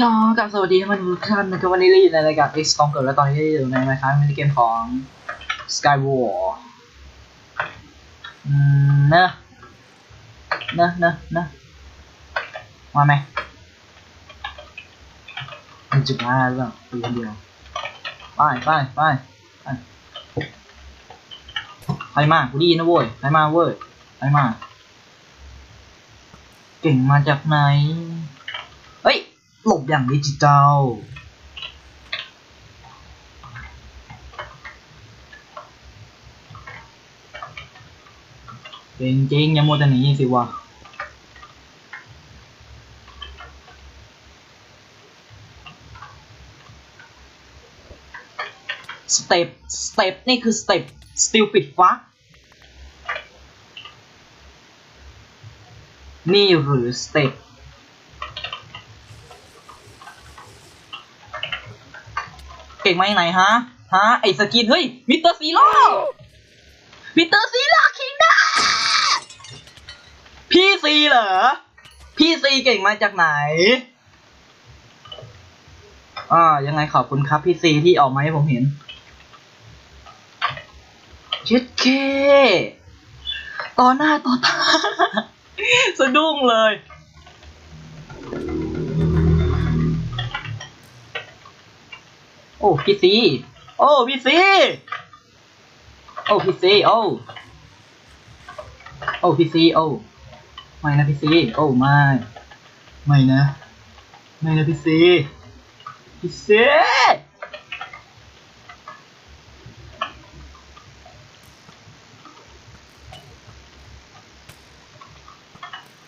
ยอกับสวัสดีท่านผู้ชมนะครับวันนี้เราอยู่ในรายการ X กองเกิดและตอนนี้เราอยู่ในนะครับมินิเกมของ Skywar อืมเนอะเนอะเนอะเนอะมาไหมมันจุดมาแล้วแบบปืนเดียวไปไปไปไปใครมากูดีนะเว้ยใครมาเว้ยใครมา เก่งมาจากไหน หลบอย่างดิจิตอลเก่งจริงอย่ามัวแต่หนีสิวะสเต็ปสเต็ปนี่คือสเต็ปสติลปิดฟักนี่หรือสเต็ป เก่งมาอย่างไหนฮะ ฮะ ไอสกิน เฮ้ย มิสเตอร์ซีโร่มิสเตอร์ซีโร่คิงดาพี่ซีเหรอ พี่ซีเก่งมาจากไหน อ่า ยังไงขอบคุณครับพี่ซีที่ออกมาให้ผมเห็นเช็ดเคต่อหน้าต่อตาสะดุ้งเลย อ้พี่ซีโอ้พี่ซีโอ้พี่ซีโอ้โอ้พี่ซีโอ้ไม่นะพี่ซีโอ้ไม่ไม่นะไม่นะพี่ซีพี่ซี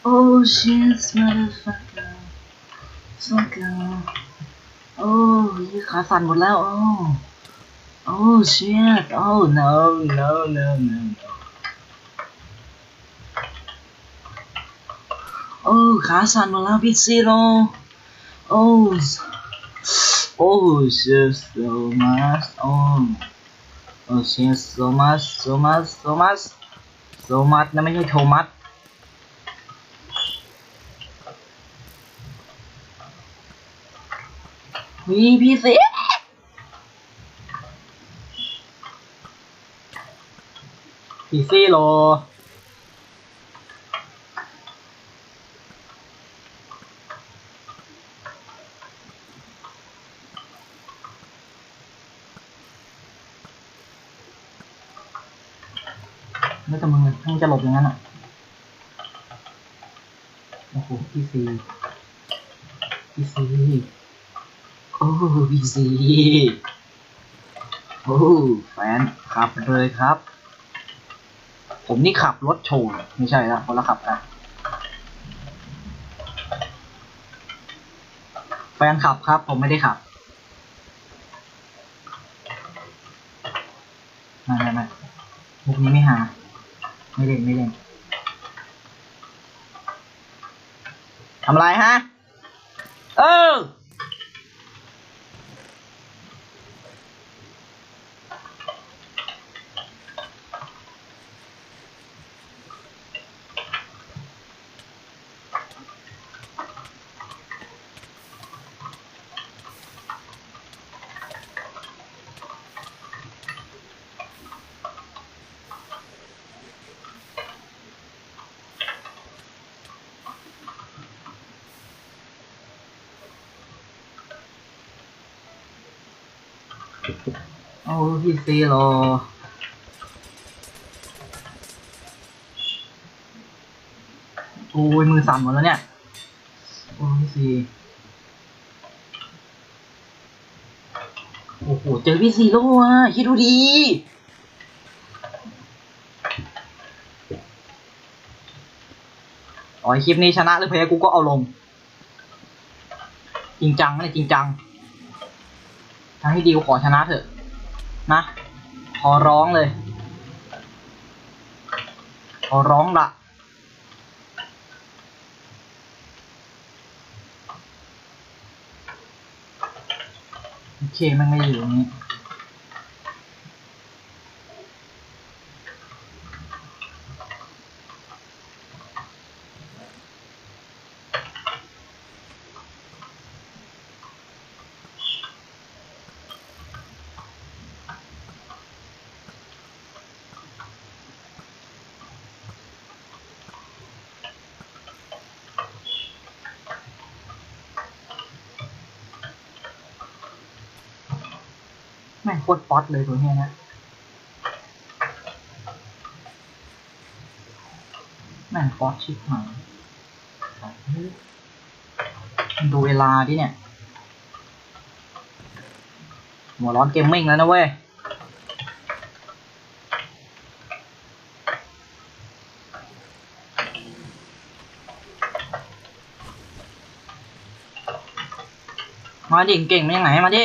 โอ้ shit motherfucker fucker โอ้ยขาสั่นหมดแล้ว โอ้ โอ้ shit โอ้ no no no no no โอ้ขาสั่นหมดแล้วพี่ซีโร่โอ้โอ้ shit so much โอ้ โอ้ shit so much so much so much so much นะไม่ใช่โทมัส มีพี่ซีพี่ซีโลไม่แต่มึงมึงจะหลบอย่างนั้นอะ โอ้โหพี่ซีพี่ซี อ้พี่ซีโอ้แฟนขับเลยครับ ผมนี่ขับรถโชว์ไม่ใช่ละคนละขับกันแฟนขับครับ ผมไม่ได้ขับไม่ไม่ไม่มุกนี้ไม่หา ไม่เล่นไม่เล่นทำไรฮะ เออ โอ้พี่ซีโรโอ้ยมือสั่นหมดแล้วเนี่ยโอ้พี่ซีโอ้โห เจอพี่ซีโร่อะคิดดูดีอ๋อคลิปนี้ชนะหรือแพ้กูก็เอาลง จริงจังนะเนี่ยจริงจัง ทำให้ดิวขอชนะเถอะ นะ ขอร้องเลย ขอร้องละโอเคมันไม่อยู่ตรงนี้ งโคตรป๊อตเลยตัวเนี้ยนะแม่งป๊อตชิบหายดูเวลาดิเนี่ย หัวร้อนเกมมิ่งแล้วนะเว้ยมาดิเก่งมายังไงมาดิ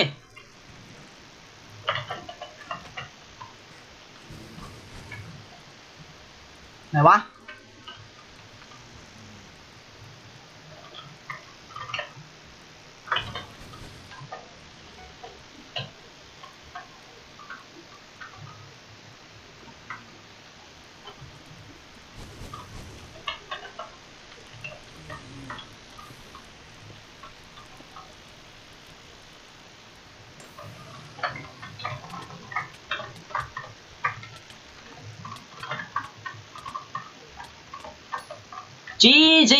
ไหนวะ GG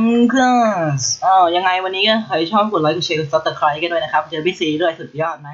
M Class อ้าวยังไงวันนี้ก็ใครชอบกดไลค์กดแชร์กดซับสไครต์กันด้วยนะครับ เจอพี่ซีด้วยสุดยอดไหม